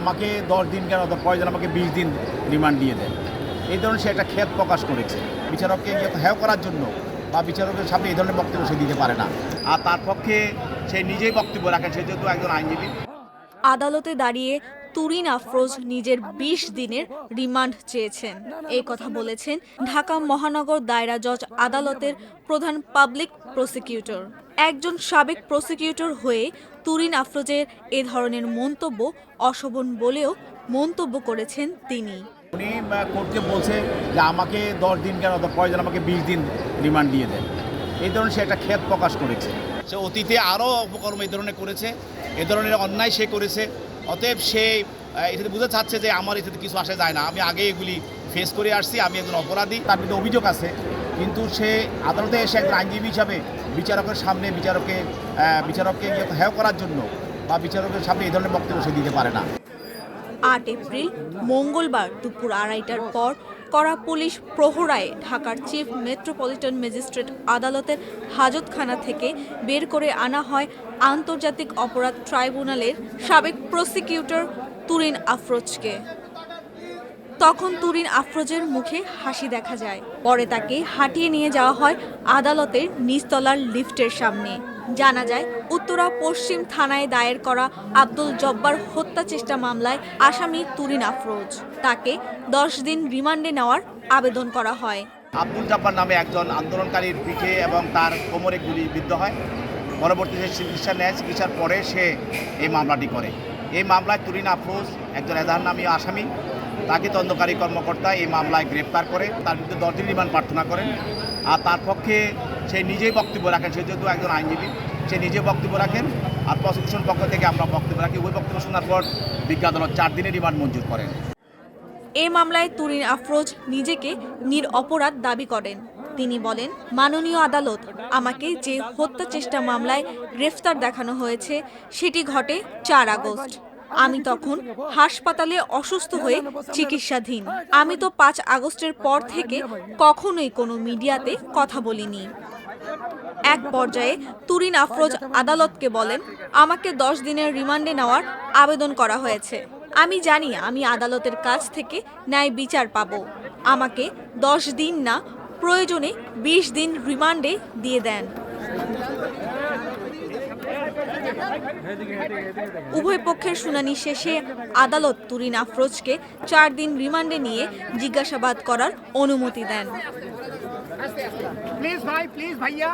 আমাকে দশ দিন কেন প্রয়োজন আমাকে বিশ দিন রিমান্ড দিয়ে দেয়। এই ধরনের সে একটা ক্ষেত প্রকাশ করেছে। বিচারককে হেয় করার জন্য বা বিচারকের সামনে এই ধরনের বক্তব্য সে দিতে পারে না। আর তার পক্ষে সে নিজেই বক্তব্য রাখে, সে যেহেতু একজন আইনজীবী। আদালতে দাঁড়িয়ে তুরিন আফরোজ নিজের ২০ দিনের রিমান্ড চেয়েছেন। এই কথা বলেছেন ঢাকা মহানগর দায়রা জজ আদালতের প্রধান পাবলিক প্রসিকিউটর। একজন সাবেক প্রসিকিউটর হয়ে তুরিন আফরোজের এ ধরনের মন্তব্য অশোভন বলেও মন্তব্য করেছেন তিনি। উনি কোর্টকে বলছে যে আমাকে দশ দিন কেন প্রয়োজন আমাকে বিশ দিন রিমান্ড দিয়ে দেন। এই ধরনের সে একটা ক্ষেত প্রকাশ করেছে। সে অতীতে আরও অপকর্ম এই ধরনের করেছে, এ ধরনের অন্যায় সে করেছে, অতএব সে এটাতে বুঝতে চাচ্ছে যে আমার এটাতে কিছু আসে যায় না। আমি আগে এগুলি ফেস করে আসছি, আমি একজন অপরাধী। তার বিরুদ্ধে অভিযোগ আছে কিন্তু সে আদালতে এসে একজন আইনজীবী হিসাবে বিচারকের সামনে বিচারকে আহ, বিচারককে হেয় করার জন্য বা বিচারকের সামনে এই ধরনের বক্তব্য সে দিতে পারে না। আট এপ্রিল মঙ্গলবার দুপুর আড়াইটার পর করা পুলিশ প্রহরায় ঢাকার চিফ মেট্রোপলিটন ম্যাজিস্ট্রেট আদালতের হাজতখানা থেকে বের করে আনা হয় আন্তর্জাতিক অপরাধ ট্রাইব্যুনালের সাবেক প্রসিকিউটর তুরিন আফরোজকে। তখন তুরিন আফরোজের মুখে হাসি দেখা যায়। পরে তাকে হাঁটিয়ে নিয়ে যাওয়া হয় আদালতের নিচতলার লিফটের সামনে। জানা যায়, উত্তরা পশ্চিম থানায় দায়ের করা আব্দুল জব্বার হত্যা চেষ্টা মামলায় আসামি তুরিন আফরোজ। তাকে দশ দিন রিমান্ডে নেওয়ার আবেদন করা হয়। আব্দুল জব্বার নামে একজন আন্দোলনকারীর পিঠে এবং তার কোমরে গুলি বিদ্ধ হয়। পরবর্তীতে চিকিৎসা নেয়। চিকিৎসার পরে সে এই মামলাটি করে। এই মামলায় তুরিন আফরোজ একজন এজাহার নামীয় আসামি। তাকে তদন্তকারী কর্মকর্তা এই মামলায় গ্রেপ্তার করে, তার বিরুদ্ধে দশ দিন রিমান্ড প্রার্থনা করেন। আর তার পক্ষে সে নিজেই বক্তব্য রাখেন, সে যেহেতু একজন আইনজীবী, সে নিজে বক্তব্য রাখেন। আর প্রসিকিউশন পক্ষ থেকে আমরা বক্তব্য রাখি। ওই বক্তব্য শোনার পর বিজ্ঞ আদালত চার দিনের রিমান্ড মঞ্জুর করেন। এ মামলায় তুরিন আফরোজ নিজেকে নির অপরাধ দাবি করেন। তিনি বলেন, মাননীয় আদালত, আমাকে যে হত্যা চেষ্টা মামলায় গ্রেফতার দেখানো হয়েছে, সেটি ঘটে চার আগস্ট। আমি তখন হাসপাতালে অসুস্থ হয়ে চিকিৎসাধীন। আমি তো পাঁচ আগস্টের পর থেকে কখনোই কোনো মিডিয়াতে কথা বলিনি। এক পর্যায়ে তুরিন আফরোজ আদালতকে বলেন, আমাকে দশ দিনের রিমান্ডে নেওয়ার আবেদন করা হয়েছে। আমি জানি আমি আদালতের কাছ থেকে ন্যায় বিচার পাব। আমাকে দশ দিন না, প্রয়োজনে বিশ দিন রিমান্ডে দিয়ে দেন। উভয় পক্ষের শুনানি শেষে আদালত তুরিন আফরোজকে চার দিন রিমান্ডে নিয়ে জিজ্ঞাসাবাদ করার অনুমতি দেন। প্লিজ ভাই প্লিজ ভাইয়া।